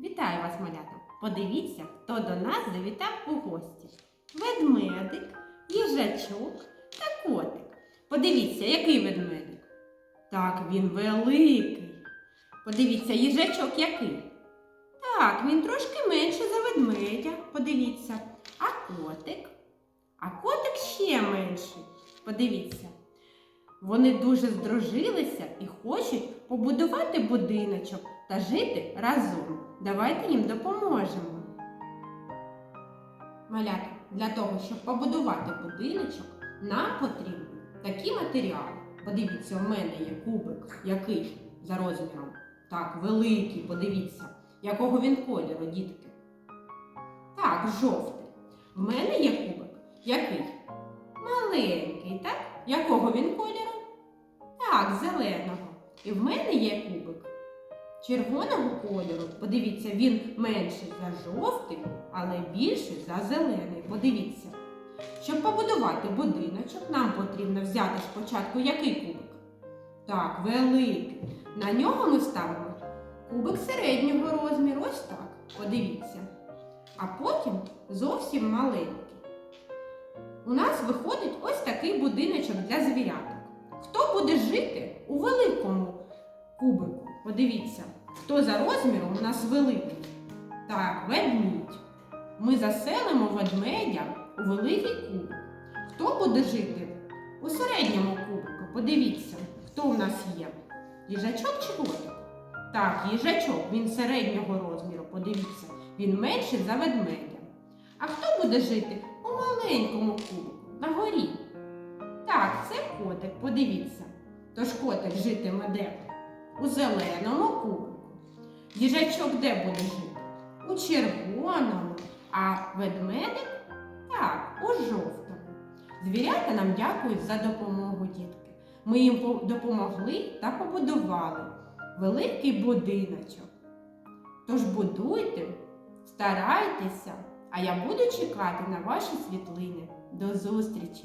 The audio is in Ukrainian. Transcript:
Вітаю вас, малята! Подивіться, хто до нас завітав у гості. Ведмедик, їжачок та котик. Подивіться, який ведмедик. Так, він великий. Подивіться, їжачок який. Так, він трошки менший за ведмедя. Подивіться. А котик? А котик ще менший. Подивіться. Вони дуже здружилися і хочуть побудувати будиночок та жити разом. Давайте їм допоможемо. Малята, для того, щоб побудувати будиночок, нам потрібні такі матеріали. Подивіться, у мене є кубик, який за розміром. Так, великий, подивіться, якого він кольору, дітки. Так, жовтий. В мене є кубик, який? Маленький, так? Якого він кольору? Так, зеленого. І в мене є кубик червоного кольору. Подивіться, він менший за жовтий, але більший за зелений. Подивіться. Щоб побудувати будиночок, нам потрібно взяти спочатку який кубик? Так, великий. На нього ми ставимо кубик середнього розміру. Ось так. Подивіться. А потім зовсім маленький. У нас виходить ось такий будиночок для звіряток. Хто буде жити у великому кубику? Подивіться, хто за розміром у нас великий? Так, ведмідь. Ми заселимо ведмедя у великий кубик. Хто буде жити у середньому кубику? Подивіться, хто у нас є? Їжачок чи котик? Так, їжачок, він середнього розміру, подивіться, він менший за ведмедя. А хто буде жити у маленькому кубику, на горі? Так, це котик, подивіться. Тож котик житиме де? У зеленому кубику. Їжачок де буде жити? У червоному, а ведмедик так, у жовтому. Звірята нам дякують за допомогу, дітки. Ми їм допомогли та побудували великий будиночок. Тож будуйте, старайтеся, а я буду чекати на ваші світлини. До зустрічі!